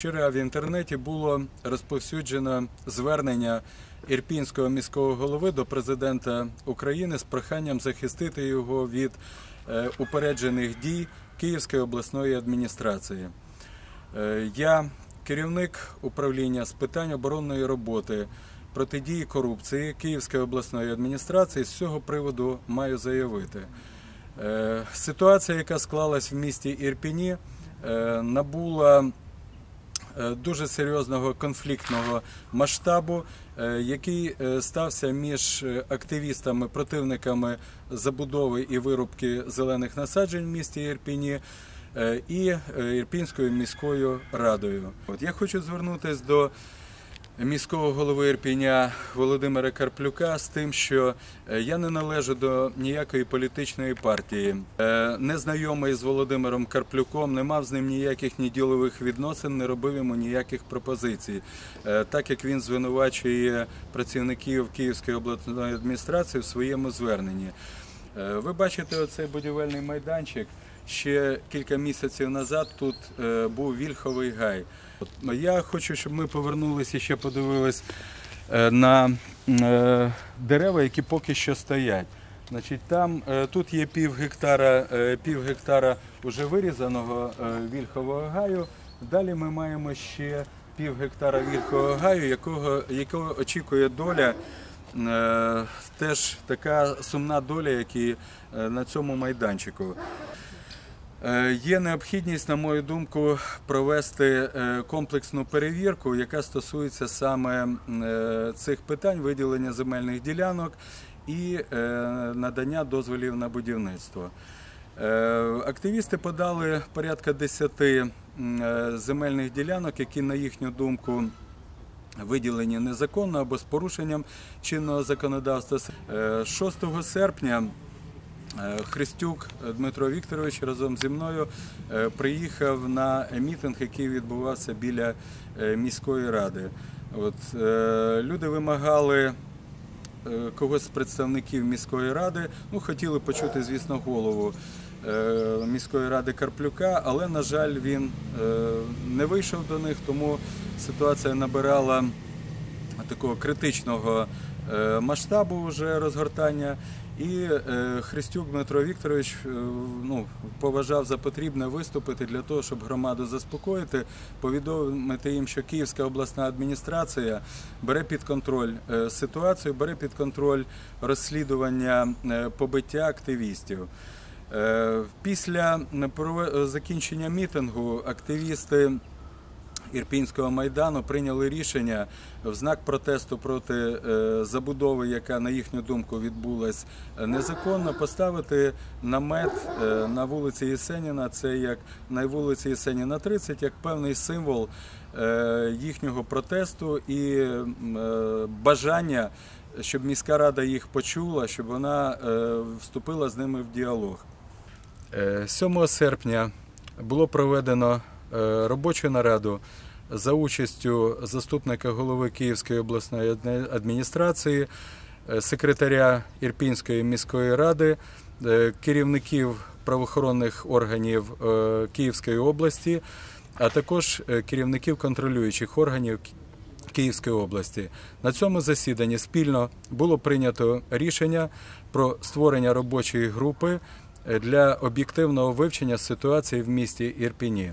Вчора в інтернеті було розповсюджено звернення ірпінського міського голови до президента України з проханням захистити його від е, упереджених дій Київської обласної адміністрації. Е, Я керівник управління з питань оборонної роботи, протидії корупції Київської обласної адміністрації з цього приводу маю заявити. Е, Ситуація, яка склалась в місті Ірпіні, набула дуже серйозного конфліктного масштабу, е, який е, стався між е, активістами, противниками забудови і вирубки зелених насаджень в місті Ірпіні е, і е, Ірпінською міською радою. От я хочу звернутися до міського голови Ірпіня Володимира Карплюка з тим, що е, я не належу до ніякої політичної партії. Е, Не знайомий з Володимиром Карплюком, не мав з ним ніяких ні ділових відносин, не робив йому ніяких пропозицій. Е, Так як він звинувачує працівників Київської обласної адміністрації в своєму зверненні. Е, Ви бачите оцей будівельний майданчик. Ще кілька місяців назад тут е, був вільховий гай. Ну, Я хочу, щоб ми повернулися і ще подивились е, на дерева, які поки що стоять. Значить, там тут є пів гектара, пів гектара вже вирізаного вільхового гаю. Далі ми маємо ще пів гектара вільхового гаю, якого, якого очікує доля. Е, Теж така сумна доля, як і е, на цьому майданчику. Е, Є необхідність, на мою думку, провести комплексну перевірку, яка стосується саме цих питань виділення земельних ділянок і надання дозволів на будівництво. Активісти подали порядка 10 е, земельних ділянок, які, на їхню думку, виділені незаконно або з порушенням чинного законодавства. Е, 6 серпня Е, Христюк Дмитро Вікторович разом зі мною е, приїхав на мітинг, який відбувався біля е, міської ради. От, е, люди вимагали е, когось з представників міської ради. Ну, хотіли почути, звісно, голову е, міської ради Карплюка, але, на жаль, він е, не вийшов до них, тому ситуація набирала такого критичного е, масштабу вже розгортання. І е, Христюк Дмитро Вікторович е, ну, поважав за потрібне виступити для того, щоб громаду заспокоїти, повідомити їм, що Київська обласна адміністрація бере під контроль е, ситуацію, бере під контроль розслідування е, побиття активістів. Е, Після прове- закінчення мітингу активісти Ірпінського майдану прийняли рішення в знак протесту проти е, забудови, яка на їхню думку відбулась е, незаконно, поставити намет е, на вулиці Єсеніна. Це як на вулиці Єсеніна 30, як певний символ е, їхнього протесту і е, бажання, щоб міська рада їх почула, щоб вона е, вступила з ними в діалог. Е, 7 серпня було проведено е, робочу нараду за участю заступника голови Київської обласної адміністрації, е, секретаря Ірпінської міської ради, е, керівників правоохоронних органів е, Київської області, а також е, керівників контролюючих органів Київської області. На цьому засіданні спільно було прийнято рішення про створення робочої групи е, для об'єктивного вивчення ситуації в місті Ірпіні.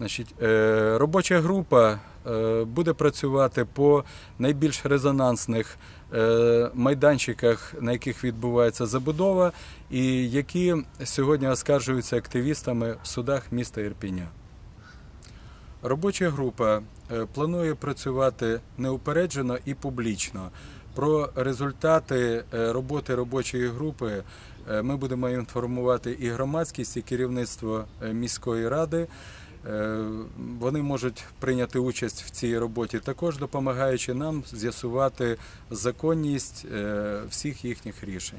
Значить, е, робоча група е, буде працювати по найбільш резонансних е, майданчиках, на яких відбувається забудова, і які сьогодні оскаржуються активістами в судах міста Ірпіня. Робоча група планує працювати неупереджено і публічно. Про результати е, роботи робочої групи е, ми будемо інформувати і громадськість, і керівництво е, міської ради. Вони можуть прийняти участь в цій роботі, також допомагаючи нам з'ясувати законність всіх їхніх рішень.